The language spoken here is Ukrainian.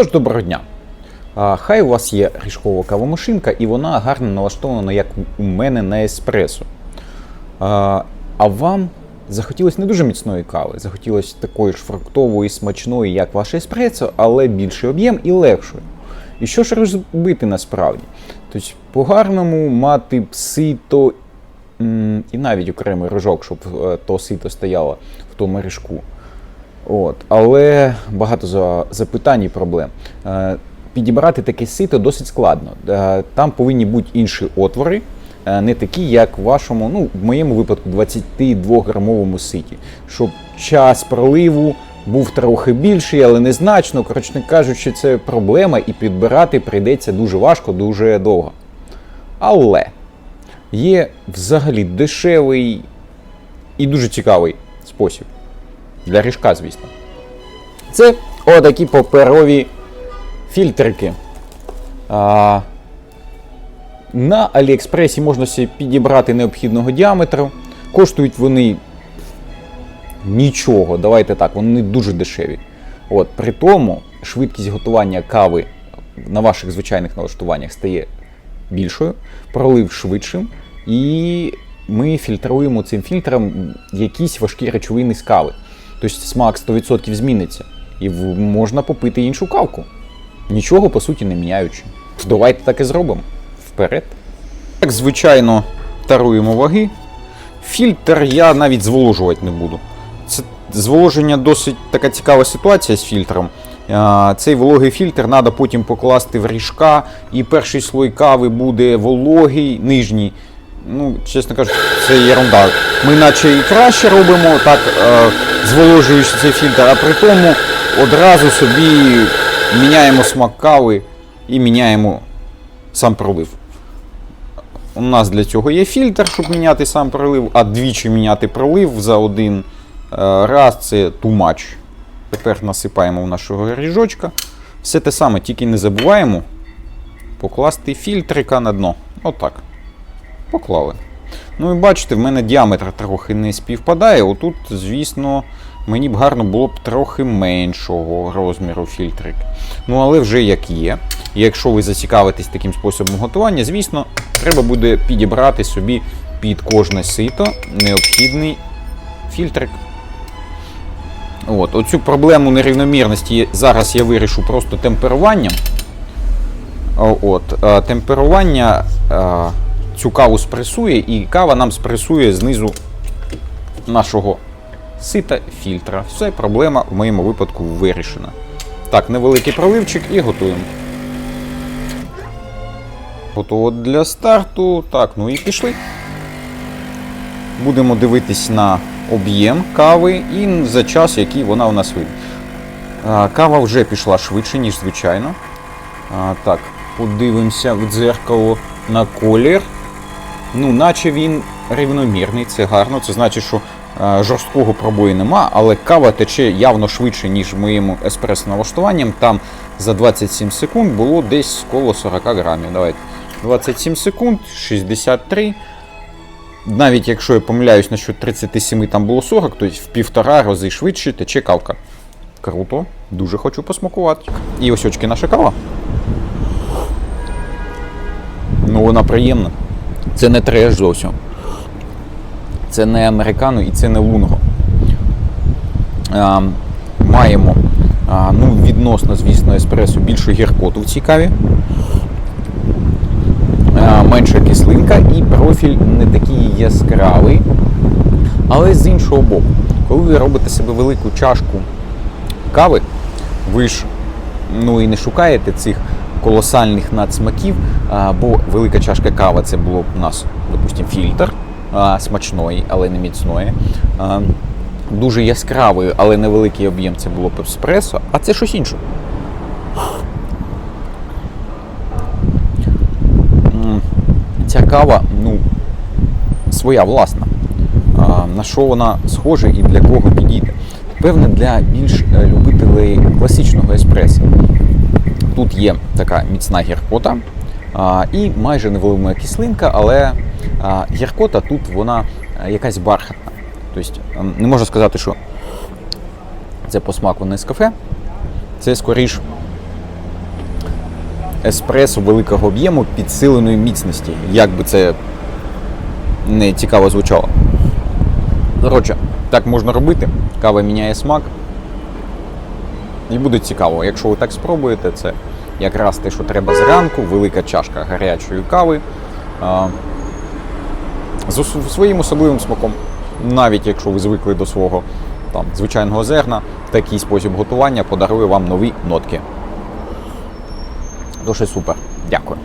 Тож, доброго дня. Хай у вас є ріжкова кавомашинка, і вона гарно налаштована, як у мене на еспресо. А, вам захотілося не дуже міцної кави, захотілося такої ж фруктової, смачної, як ваше еспресо, але більший об'єм і легшою. І що ж робити насправді? Тобто, по-гарному мати сито і навіть окремий рожок, щоб е, то сито стояло в тому ріжку. От. Але багато за- запитань і проблем. Е, Підібрати таке сито досить складно. Е, Там повинні бути інші отвори, е, не такі, як в вашому, ну, в моєму випадку, 22-грамовому ситі. Щоб час проливу був трохи більший, але незначно. Коротше кажучи, це проблема, і підбирати прийдеться дуже важко, дуже довго. Але є взагалі дешевий і дуже цікавий спосіб. Для ріжка, звісно. Це отакі паперові фільтрики. А, на Аліекспресі можна підібрати необхідного діаметру. Коштують вони нічого, давайте так, вони дуже дешеві. От, при тому швидкість готування кави на ваших звичайних налаштуваннях стає більшою, пролив швидшим, і ми фільтруємо цим фільтром якісь важкі речовини з кави. Тобто смак 100% зміниться. І можна попити іншу кавку. Нічого по суті не міняючи. Давайте так і зробимо. Вперед. Так, звичайно, таруємо ваги. Фільтр я навіть зволожувати не буду. Це зволоження досить така цікава ситуація з фільтром. Цей вологий фільтр треба потім покласти в ріжка, і перший слой кави буде вологий, нижній. Ну, чесно кажучи, це ерунда. Ми наче і краще робимо, так е, зволожуючи цей фільтр, а при тому одразу собі міняємо смак кави і міняємо сам пролив. У нас для цього є фільтр, щоб міняти сам пролив, а двічі міняти пролив за один е, раз це too much. Тепер насипаємо в нашого ріжочка. Все те саме, тільки не забуваємо покласти фільтрика на дно. Отак. Поклали. Ну і бачите, в мене діаметр трохи не співпадає. Отут, звісно, мені б гарно було б трохи меншого розміру фільтрик. Ну, але вже як є. Якщо ви зацікавитесь таким способом готування, звісно, треба буде підібрати собі під кожне сито необхідний фільтрик. От, оцю проблему нерівномірності зараз я вирішу просто темперуванням. От, е, темперування е, цю каву спресує, і кава нам спресує знизу нашого сита фільтра. Все, проблема в моєму випадку вирішена. Так, невеликий проливчик і готуємо. Готово для старту. Так, ну і пішли. Будемо дивитись на об'єм кави і за час, який вона у нас вийде. Кава вже пішла швидше, ніж звичайно. Так, подивимося в дзеркало на колір. Ну, наче він рівномірний, це гарно. Це значить, що е, жорсткого пробою нема, але кава тече явно швидше, ніж моїм еспресо налаштуванням. Там за 27 секунд було десь коло 40 грамів. Давайте. 27 секунд, 63. Навіть якщо я помиляюсь, на що 37 там було 40, то в півтора рази швидше тече кавка. Круто, дуже хочу посмакувати. І ось очки наша кава. Ну, вона приємна. Це не треш зовсім. Це не американо і це не лунго. А, маємо а, ну, відносно, звісно, еспресо більшу гіркоту в цій каві. А, менша кислинка і профіль не такий яскравий. Але з іншого боку, коли ви робите себе велику чашку кави, ви ж ну і не шукаєте цих колосальних надсмаків, бо велика чашка кави це було у нас, допустим, фільтр смачної, але не міцної. Дуже яскравою, але невеликий об'єм це було еспресо, а це щось інше. Ця кава, ну, своя власна. На що вона схожа і для кого підійде? Певне, для більш е, любителей класичного еспресо. Тут є така міцна гіркота і майже невелика кислинка, але гіркота тут вона е, якась бархатна. Тобто ем, не можна сказати, що це по смаку не з кафе, це скоріш еспресо великого об'єму підсиленої міцності. Як би це не цікаво звучало. Коротше, так можна робити. Кава міняє смак. І буде цікаво. Якщо ви так спробуєте, це якраз те, що треба зранку, велика чашка гарячої кави. З своїм особливим смаком. Навіть якщо ви звикли до свого там, звичайного зерна, такий спосіб готування подарує вам нові нотки. Дуже супер. Дякую.